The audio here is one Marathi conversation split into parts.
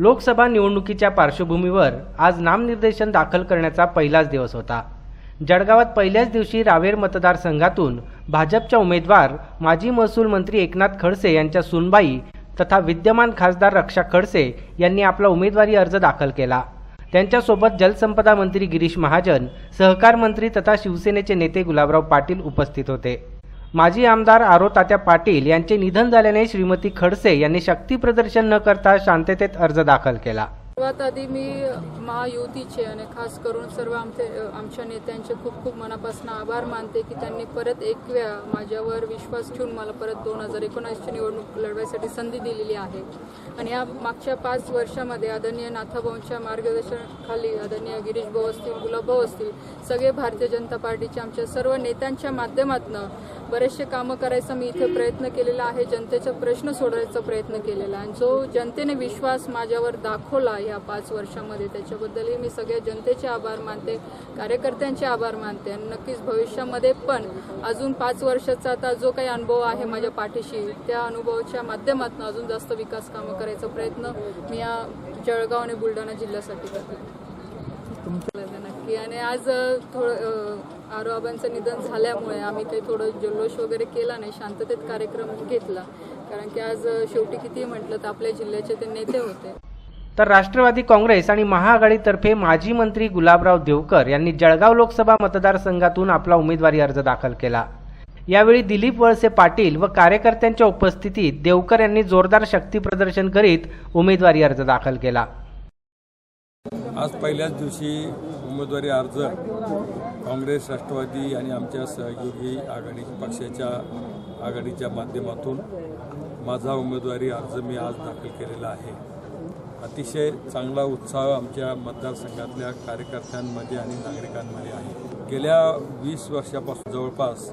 लोकसभा निवडणुकीच्या पार्श्वभूमीवर आज नामनिर्देशन दाखल करण्याचा पहिलाच दिवस होता. जळगावात पहिल्याच दिवशी रावेर मतदारसंघातून भाजपच्या उमेदवार माजी महसूल मंत्री एकनाथ खडसे यांच्या सुनबाई तथा विद्यमान खासदार रक्षा खडसे यांनी आपला उमेदवारी अर्ज दाखल केला. त्यांच्यासोबत जलसंपदा मंत्री गिरीश महाजन सहकार मंत्री तथा शिवसेनेचे नेते गुलाबराव पाटील उपस्थित होते. माजी आमदार आरो तात्या पाटील यांचे निधन झाल्याने श्रीमती खडसे यांनी शक्ती प्रदर्शन न करता शांततेत अर्ज दाखल केला. सर्वात आधी मी महायुतीचे आणि खास करून सर्व आमचे आमच्या नेत्यांचे खूप खूप मनापासून आभार मानते की त्यांनी परत एक वेळा माझ्यावर विश्वास ठेवून मला परत दोन हजार एकोणीसची निवडणूक लढवायसाठी संधी दिलेली आहे. आणि या मागच्या पाच वर्षामध्ये आदरणीय नाथाभाऊंच्या मार्गदर्शनाखाली आदरणीय गिरीश भाऊ असतील गुलाबभाऊ असतील सगळे भारतीय जनता पार्टीचे आमच्या सर्व नेत्यांच्या माध्यमातून बरेचसे कामं करायचा मी इथे प्रयत्न केलेला आहे जनतेचा प्रश्न सोडवायचा प्रयत्न केलेला आहे. आणि जो जनतेने विश्वास माझ्यावर दाखवला या पाच वर्षामध्ये त्याच्याबद्दलही मी सगळ्या जनतेचे आभार मानते कार्यकर्त्यांचे आभार मानते. आणि नक्कीच भविष्यामध्ये पण अजून पाच वर्षाचा आता जो काही अनुभव आहे माझ्या पाठीशी त्या अनुभवाच्या माध्यमातून अजून जास्त विकास कामं करायचा प्रयत्न मी या जळगाव आणि बुलढाणा जिल्ह्यासाठी करते. नक्की. आणि आज थोडं अ, आरो आबांचं निधन झाल्यामुळे आम्ही काही थोडं जल्लोष वगैरे केला नाही शांततेत कार्यक्रम घेतला. कारण की आज शेवटी किती म्हटलं तर आपल्या जिल्ह्याचे ते नेते होते. तर राष्ट्रवादी काँग्रेस आणि महाआघाडीतर्फे माजी मंत्री गुलाबराव देवकर यांनी जळगाव लोकसभा मतदारसंघातून आपला उमेदवारी अर्ज दाखल केला. यावेळी दिलीप वळसे पाटील व कार्यकर्त्यांच्या उपस्थितीत देवकर यांनी जोरदार शक्ती प्रदर्शन करीत उमेदवारी अर्ज दाखल केला. आज पहिल्याच दिवशी उमेदवारी अर्ज काँग्रेस राष्ट्रवादी आणि आमच्या सहयोगी आघाडी पक्षाच्या आघाडीच्या माध्यमातून माझा उमेदवारी अर्ज मी आज दाखल केलेला आहे. अतिशय चांगला उत्साह आमच्या मतदारसंघातल्या कार्यकर्त्यांमध्ये आणि नागरिकांमध्ये आहे. गेल्या वीस वर्षापासून जवळपास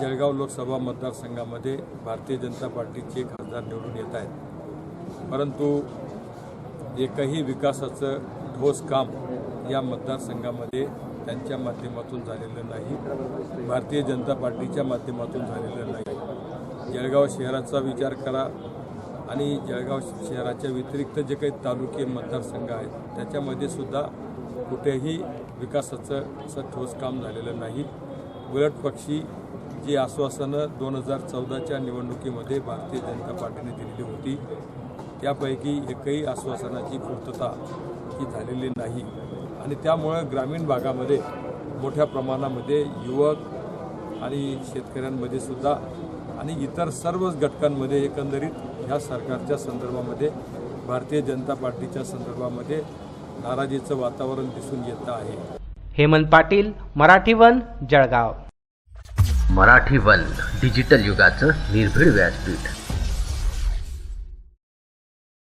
जळगाव लोकसभा मतदारसंघामध्ये भारतीय जनता पार्टीचे खासदार निवडून येत आहेत. परंतु एकही विकासाचं ठोस काम या मतदारसंघामध्ये त्यांच्या माध्यमातून झालेलं नाही. भारतीय जनता पार्टीच्या माध्यमातून झालेलं नाही. जळगाव शहराचा विचार करा आणि जळगाव शहराच्या व्यतिरिक्त जे काही तालुके मतदारसंघ आहेत त्याच्यामध्ये सुद्धा कुठेही विकासाचं असं ठोस काम झालेलं नाही. उलट पक्षी जी आश्वासनं दोन हजार चौदाच्या निवडणुकीमध्ये भारतीय जनता पार्टीने दिलेली होती त्यापैकी एकही आश्वासनाची पूर्तता ही झालेली नाही. आणि त्यामुळं ग्रामीण भागामध्ये मोठ्या प्रमाणामध्ये युवक आणि शेतकऱ्यांमध्ये सुद्धा आणि इतर सर्वच घटकांमध्ये एकंदरीत ह्या सरकारच्या संदर्भामध्ये भारतीय जनता पार्टीच्या संदर्भामध्ये नाराजीचं वातावरण दिसून येतं आहे. Hemant Patil Marathi one Jalgaon. Marathi one digital युगाचं निर्भीड व्यासपीठ.